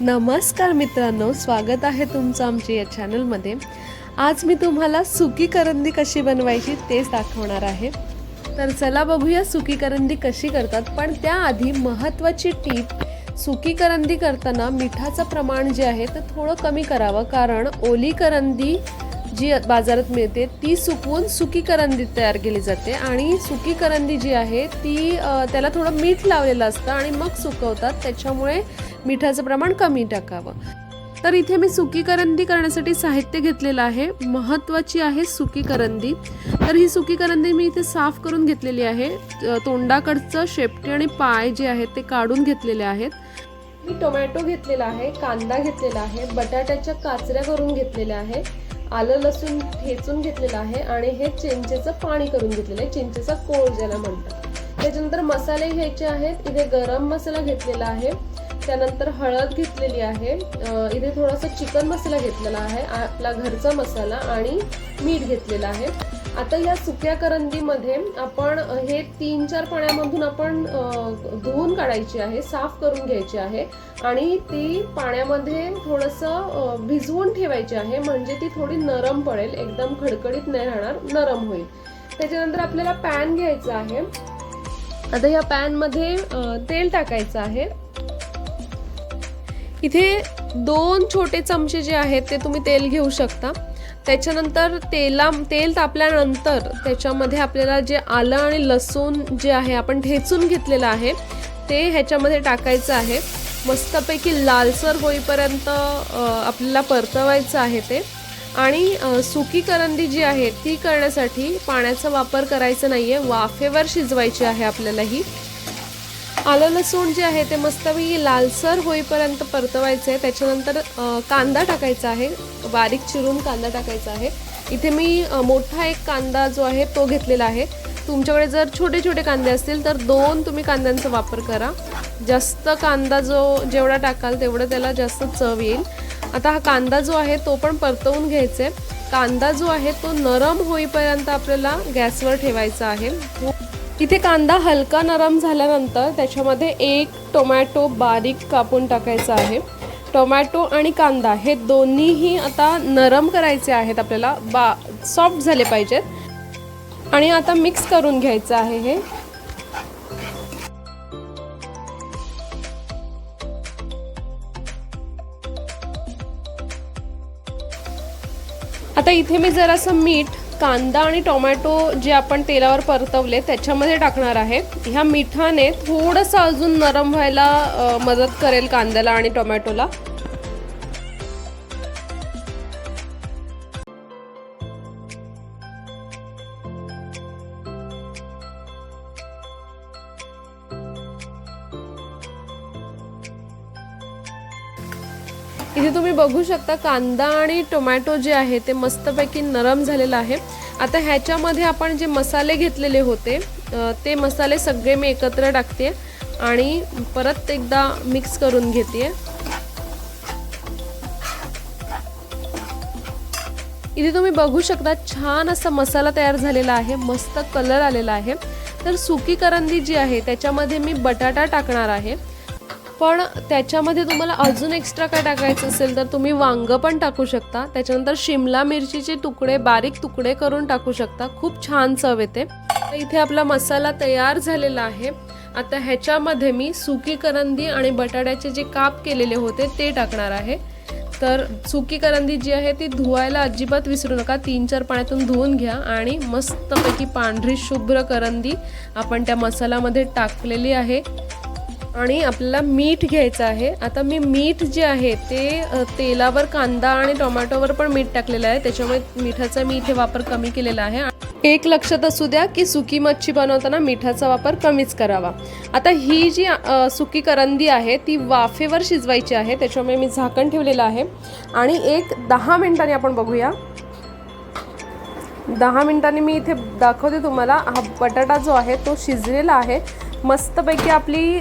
नमस्कार मित्रांनो स्वागत आहे तुमचं आमच्या या चॅनलमध्ये आज मी तुम्हाला सुकी करंदी कशी बनवायची तेच दाखवणार आहे. तर चला बघूया सुकी करंदी कशी करतात पण त्याआधी महत्त्वाची टीप सुकी करंदी करताना मिठाचं प्रमाण जे आहे ते थोडं कमी करावं कारण ओली करंदी जी बाजारात मिळते ती सुकवून सुकी करंदी तयार केली जाते आणि सुकी करंदी जी आहे ती त्याला थोडं मीठ लावलेलं असतं आणि मग सुकवतात. त्याच्यामुळे मिठाचं प्रमाण कमी टाकावं. तर इथे मी सुकी करंदी करण्यासाठी साहित्य घेतलेलं आहे. महत्त्वाची आहे सुकी करंदी. तर ही सुकी करंदी मी इथे साफ करून घेतलेली आहे. तोंडाकडचं शेपटी आणि पाय जे आहेत ते काढून घेतलेले आहेत. मी टोमॅटो घेतलेला आहे कांदा घेतलेला आहे बटाट्याच्या काचऱ्या करून घेतलेल्या आहे आलं लसूण ठेचून घेतलेलं आहे आणि हे चिंचेचं पाणी करून घेतलेलं आहे. चिंचेचा कोळ ज्याला म्हणतात. त्याच्यानंतर मसाले घ्यायचे आहेत. इथे गरम मसाला घेतलेला आहे. त्यानंतर हळद घेतलेली आहे. इथे थोडासा चिकन मसाला घेतलेला आहे. आपला घरचा मसाला आणि मीठ घेतलेलं आहे. आता या सुक्या करंदीमध्ये आपण हे तीन चार पाण्यामधून आपण धुवून काढायची आहे साफ करून घ्यायची आहे. आणि ती पाण्यामध्ये थोडंसं भिजवून ठेवायची आहे. म्हणजे ती थोडी नरम पडेल. एकदम खडखडीत नाही राहणार. नरम होईल. त्याच्यानंतर आपल्याला पॅन घ्यायचं आहे. आता या पॅनमध्ये तेल टाकायचं आहे. इथे दोन छोटे चमचे जे आहेत ते तुम्ही तेल घेऊ शकता. त्याच्यानंतर तेला तेल तापल्यानंतर त्याच्यामध्ये आपल्याला जे आलं आणि लसूण जे आहे आपण ठेचून घेतलेलं आहे ते ह्याच्यामध्ये टाकायचं आहे. मस्तपैकी लालसर होईपर्यंत आपल्याला परतवायचं आहे ते. आणि सुकी करंदी जी आहे ती करण्यासाठी पाण्याचा वापर करायचा नाही आहे वाफेवर शिजवायची आहे आपल्याला ही. आलं लसूण जे आहे ते मस्तपैकी लालसर होईपर्यंत परतवायचं आहे त्याच्यानंतर कांदा टाकायचा आहे. बारीक चिरून कांदा टाकायचा आहे. इथे मी मोठा एक कांदा जो आहे तो घेतलेला आहे. तुमच्याकडे जर छोटे छोटे कांदे असतील तर दोन तुम्ही कांद्यांचा वापर करा. जास्त कांदा जो जेवढा टाकाल तेवढं त्याला जास्त चव येईल. आता हा कांदा जो आहे तो पण परतवून घ्यायचा आहे कांदा जो आहे तो नरम होईपर्यंत आपल्याला गॅसवर ठेवायचा आहे. इथे कांदा हलका नरम झाल्यानंतर त्याच्यामध्ये एक टोमॅटो बारीक कापून टाकायचा आहे. टोमॅटो आणि कांदा हे दोन्हीही आता नरम करायचे आहेत. आपल्याला बा सॉफ्ट झाले पाहिजेत. आणि आता मिक्स करून घ्यायचं आहे हे. आता इथे मी जरासं मीठ कांदा आणि टोमॅटो जे आपण तेलावर परतवले त्याच्यामध्ये टाकणार आहे. ह्या मिठाने थोडंसं अजून नरम व्हायला मदत करेल कांद्याला आणि टोमॅटोला. इथे तुम्ही बघू शकता कांदा आणि टोमॅटो जे आहे ते मस्तपैकी नरम झालेलं आहे. आता ह्याच्यामध्ये आपण जे मसाले घेतलेले होते ते मसाले सगळे मी एकत्र टाकते आणि परत एकदा मिक्स करून घेते. इथे तुम्ही बघू शकता छान असा मसाला तयार झालेला आहे मस्त कलर आलेला आहे. तर सुकी करंदी जी आहे त्याच्यामध्ये मी बटाटा टाकणार आहे. पण त्याच्यामध्ये तुम्हाला अजून एक्स्ट्रा काय टाकायचं असेल तर तुम्ही वांगं पण टाकू शकता. त्याच्यानंतर शिमला मिरचीचे तुकडे बारीक तुकडे करून टाकू शकता. खूप छान चव येते. तर इथे आपला मसाला तयार झालेला आहे. आता ह्याच्यामध्ये मी सुकी करंदी आणि बटाट्याचे जे काप केलेले होते ते टाकणार आहे. तर सुकी करंदी जी आहे ती धुवायला अजिबात विसरू नका. तीन चार पाण्यातून धुवून घ्या आणि मस्तपैकी पांढरी शुभ्र करंदी आपण त्या मसाल्यामध्ये टाकलेली आहे. आणि आपल्याला मीठ घ्यायचं आहे. आता मी मीठ जे आहे ते तेलावर कांदा आणि टोमॅटोवर पण मीठ टाकलेलं आहे. त्याच्यामुळे मिठाचा मी इथे वापर कमी केलेला आहे. एक लक्षात असू द्या की सुकी मच्छी बनवताना मिठाचा वापर कमीच करावा. आता ही जी सुकी करंदी आहे ती वाफेवर शिजवायची आहे. त्याच्यामुळे मी झाकण ठेवलेलं आहे. आणि एक दहा मिनिटांनी आपण बघूया. दहा मिनिटांनी मी इथे दाखवते तुम्हाला. हा बटाटा जो आहे तो शिजलेला आहे. मस्तपैकी आपली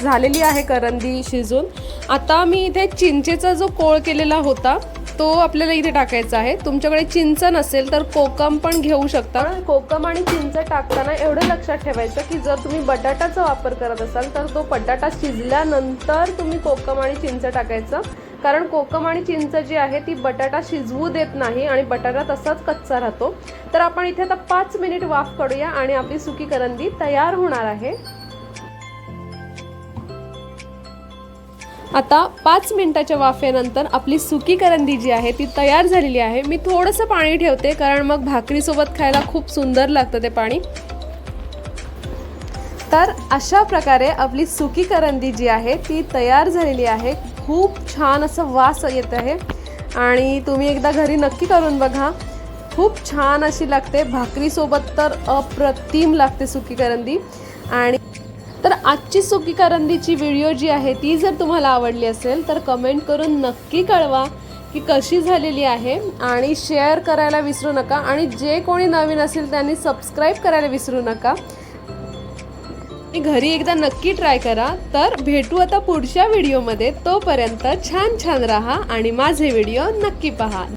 झालेली आहे करंदी शिजून. आता मी इथे चिंचेचा जो कोळ केलेला होता तो आपल्याला इथे टाकायचा आहे. तुमच्याकडे चिंच नसेल तर कोकम पण घेऊ शकता. कोकम आणि चिंच टाकताना एवढं लक्षात ठेवायचं की जर तुम्ही बटाटाचा वापर करत असाल तर तो बटाटा शिजल्यानंतर तुम्ही कोकम आणि चिंच टाकायचं. कारण कोकम आणि चिंच जी आहे ती बटाटा शिजवू देत नाही आणि बटाटा तसाच कच्चा राहतो. तर आपण इथे आता पाच मिनिट वाफ काढूया आणि आपली सुकी करंदी तयार होणार आहे. आता पाच मिनिटाच्या वाफेनंतर आपली सुकी करंदी जी आहे ती तयार झालेली आहे. मी थोडंसं पाणी ठेवते कारण मग भाकरीसोबत खायला खूप सुंदर लागतं ते पाणी. तर अशा प्रकारे आपली सुकी करंदी जी आहे ती तयार झालेली आहे. खूप छान असं वास येत आहे. आणि तुम्ही एकदा घरी नक्की करून बघा. खूप छान अशी लागते. भाकरीसोबत तर अप्रतिम लागते सुकी करंदी. आणि तर आजची सुकी करंदीची व्हिडिओ जी आहे ती जर तुम्हाला आवडली असेल तर कमेंट करून नक्की कळवा की कशी झालेली आहे आणि शेअर करायला विसरू नका आणि जे कोणी नवीन असेल त्यांनी सबस्क्राईब करायला विसरू नका. घरी एकदा नक्की ट्राय करा. तर भेटू आता पुढच्या व्हिडिओमध्ये तोपर्यंत छान छान राहा आणि माझे व्हिडिओ नक्की पहा.